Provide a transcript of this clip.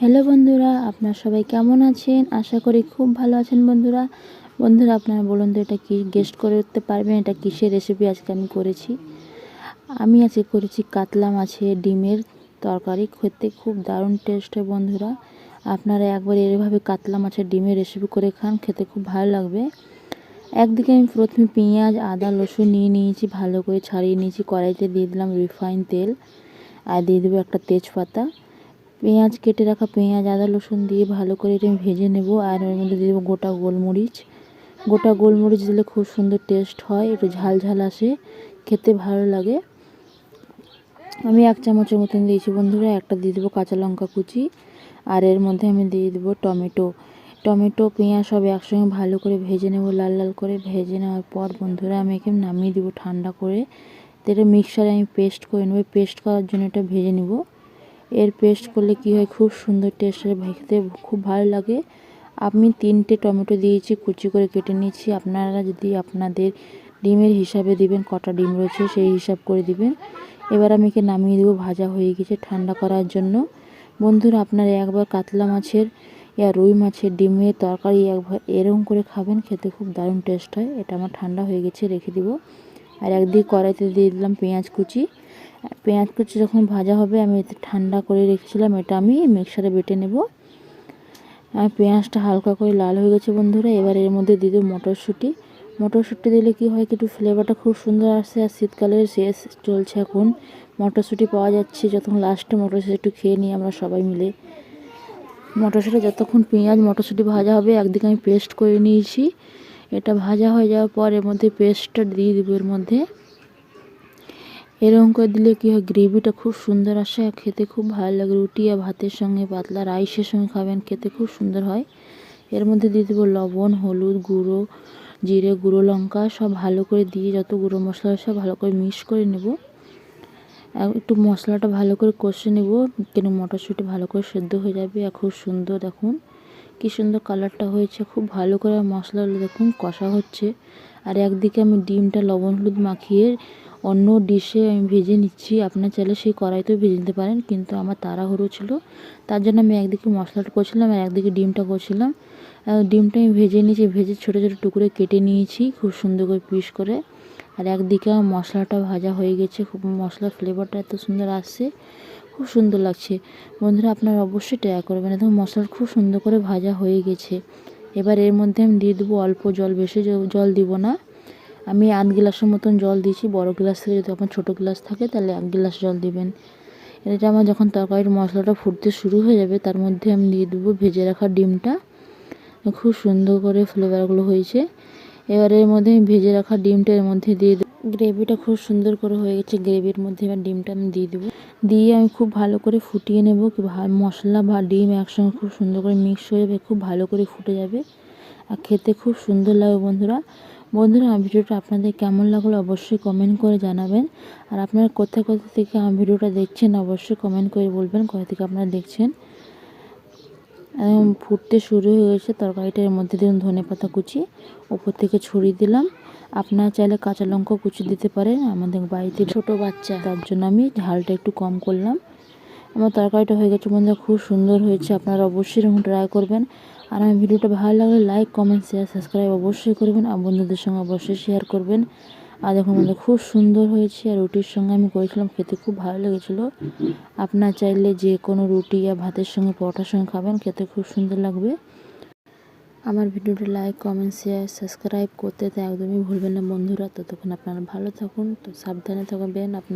Hello বন্ধুরা, আপনারা সবাই কেমন আছেন? আশা করি খুব ভালো আছেন বন্ধুরা। বন্ধুরা, আপনারা বলুন তো, এটা কি গেস্ট করে উঠতে পারবেন? এটা কিসের রেসিপি আজকে আমি করেছি? আমি আজকে করেছি কাতলা মাছের ডিমের তরকারি। খেতে খুব দারুণ টেস্ট হয় বন্ধুরা। আপনারা একবার এভাবে কাতলা মাছের ডিমের রেসিপি করে খান, খেতে খুব ভালো লাগবে। একদিকে আমি প্রথমে পেঁয়াজ, আদা, রসুন নিয়ে নিয়েছি, ভালো করে ছাড়িয়ে নিয়েছি। কড়াইতে দিয়ে দিলাম রিফাইন তেল। আর দিয়ে দেবো একটা তেজপাতা। পেঁয়াজ কেটে রাখা পেঁয়াজ, আদা, রসুন দিয়ে ভালো করে এটা ভেজে নেব আর এর মধ্যে দিয়ে দেবো গোটা গোলমরিচ। গোটা গোলমরিচ দিলে খুব সুন্দর টেস্ট হয়, একটু ঝাল ঝাল আসে, খেতে ভালো লাগে। আমি এক চামচের মতন দিয়েছি বন্ধুরা, একটা দিয়ে দেবো কাঁচা লঙ্কা কুচি আর এর মধ্যে আমি দিয়ে দেবো টমেটো। টমেটো, পেঁয়াজ সব একসঙ্গে ভালো করে ভেজে নেব, লাল লাল করে ভেজে নেওয়ার পর বন্ধুরা আমি এখানে নামিয়ে দেবো ঠান্ডা করে। তো এটা মিক্সারে আমি পেস্ট করে নেব পেস্ট করার জন্য এটা ভেজে নেব। এর পেস্ট করলে কি হয়? খুব সুন্দর টেস্ট হয় খেতে খুব ভালো লাগে। আমি তিনটে টমেটো দিয়েছি, কুচি করে কেটে নিয়েছি। আপনারা যদি আপনাদের ডিমের হিসাবে দিবেন, কটা ডিম রয়েছে সেই হিসাব করে দিবেন। এবার আমি একে নামিয়ে দেবো, ভাজা হয়ে গেছে ঠান্ডা করার জন্য। বন্ধুরা, আপনারা একবার কাতলা মাছের ইয়া রুই মাছের ডিমের তরকারি একবার এরকম করে খাবেন, খেতে খুব দারুণ টেস্ট হয়। এটা আমার ঠান্ডা হয়ে গেছে, রেখে দিব। আর একদিকে কড়াইতে দিয়ে দিলাম পেঁয়াজ কুচি। পেঁয়াজ কুচি যখন ভাজা হবে, আমি এতে ঠান্ডা করে রেখেছিলাম। এটা আমি মিক্সারে বেটে নেব। পেঁয়াজটা হালকা করে লাল হয়ে গেছে বন্ধুরা, এবার এর মধ্যে দিয়ে দেবো মটরশুঁটি। মটরশুঁটি দিলে কি হয় একটু ফ্লেভারটা খুব সুন্দর আসে আর শীতকালের শেষ চলছে এখন। মটরশুঁটি পাওয়া যাচ্ছে, যতক্ষণ লাস্টে মটরশুঁটি একটু খেয়ে নিই আমরা সবাই মিলে। মটরশুঁটি যতক্ষণ পেঁয়াজ, মটরশুঁটি ভাজা হবে, একদিকে আমি পেস্ট করে নিয়েছি। এটা ভাজা হয়ে যাওয়ার পর এর মধ্যে পেস্টটা দিয়ে দেবো এর মধ্যে। এরকম করে দিলে কী হয়? গ্রেভিটা খুব সুন্দর আসে খেতে খুব ভালো লাগে। রুটি আর ভাতের সঙ্গে পাতলা রাইসের সঙ্গে খাবেন, খেতে খুব সুন্দর হয়। এর মধ্যে দিয়ে দেবো লবণ, হলুদ গুঁড়ো, জিরে গুঁড়ো লঙ্কা, সব ভালো করে দিয়ে যত গুঁড়ো মশলা সব ভালো করে মিক্স করে নেব। একটু মশলাটা ভালো করে কষে নেব, কেন মটরশুঁটি ভালো করে সেদ্ধ হয়ে যাবে আর খুব সুন্দর দেখুন। কি সুন্দর কালারটা হয়েছে, খুব ভালো করে মশলাগুলো দেখুন কষা হচ্ছে। আর একদিকে আমি ডিমটা লবণ হলুদ মাখিয়ে অন্য ডিশে আমি ভেজে নিচ্ছি। আপনার চাইলে সেই কড়াইতেও ভেজে নিতে পারেন, কিন্তু আমার তাড়াহুড়ো ছিল। তার জন্য আমি একদিকে মশলাটা করছিলাম আর একদিকে ডিমটা করছিলাম ডিমটা আমি ভেজে নিয়েছি, ভেজে ছোটো ছোটো টুকরে কেটে নিয়েছি, খুব সুন্দর করে পিস করে। আর একদিকে মশলাটা ভাজা হয়ে গেছে, খুব মশলার ফ্লেভারটা এত সুন্দর আসছে। খুব সুন্দর লাগছে। বন্ধুরা, আপনারা অবশ্যই ট্রাই করবেন। দেখুন মশলা খুব সুন্দর করে ভাজা হয়ে গেছে। এবার এর মধ্যে আমি দিয়ে দেবো অল্প জল, বেশি জল দিব না। আমি আধ গ্লাসের মতন জল দিয়েছি। বড় গ্লাস থেকে যদি আপনার ছোটো গ্লাস থাকে, তাহলে এক গ্লাস জল দিবেন। এটা আমার যখন তরকারির মশলাটা ফুটতে শুরু হয়ে যাবে, তার মধ্যে আমি দিয়ে দেবো ভেজে রাখা ডিমটা। খুব সুন্দর করে ফ্লেভারগুলো হয়েছে। এবার এর মধ্যে আমি ভেজে রাখা ডিমটা এর মধ্যে দিয়ে দেবো। গ্রেভিটা খুব সুন্দর করে হয়ে গেছে গ্রেভির মধ্যে এবার ডিমটা আমি দিয়ে দেবো। দিয়ে আমি খুব ভালো করে ফুটিয়ে নেব কি মশলা বা ডিম একসঙ্গে খুব সুন্দর করে মিক্স হয়ে যাবে খুব ভালো করে ফুটে যাবে। আর খেতে খুব সুন্দর লাগবে বন্ধুরা। বন্ধুরা আমার ভিডিওটা আপনাদের কেমন লাগল অবশ্যই কমেন্ট করে জানাবেন। আর আপনারা কোথায় কোথা থেকে আমার ভিডিওটা দেখছেন অবশ্যই কমেন্ট করে বলবেন কোথা থেকে আপনারা দেখছেন। ফুটতে শুরু হয়ে গেছে তরকারিটা এর মধ্যে দিন ধনে পাতা কুচি, ওপর থেকে ছড়িয়ে দিলাম। আপনারা চাইলে কাঁচা লঙ্কা কুচি দিতে পারেন, আমাদের বাড়িতে ছোট বাচ্চা, তার জন্য আমি ঝালটা একটু কম করলাম। আমার তরকারিটা হয়ে গেছে বন্ধুরা, খুব সুন্দর হয়েছে, আপনারা অবশ্যই এরকম ট্রাই করবেন। আর আমার ভিডিওটা ভালো লাগলে লাইক কমেন্ট শেয়ার সাবস্ক্রাইব অবশ্যই করবেন, আর বন্ধুদের সঙ্গে অবশ্যই শেয়ার করবেন। আর দেখুন মানে খুব সুন্দর হয়েছে, আর রুটির সঙ্গে আমি করেছিলাম, খেতে খুব ভালো লেগেছিলো। আপনার চাইলে যে কোনো রুটি আর ভাতের সঙ্গে পরোটার সঙ্গে খাবেন, খেতে খুব সুন্দর লাগবে। আমার ভিডিওটি লাইক কমেন্ট শেয়ার সাবস্ক্রাইব করতে তো একদমই ভুলবেন না বন্ধুরা। ততক্ষণ আপনারা ভালো থাকুন, তো সাবধানে থাকবেন। আপনার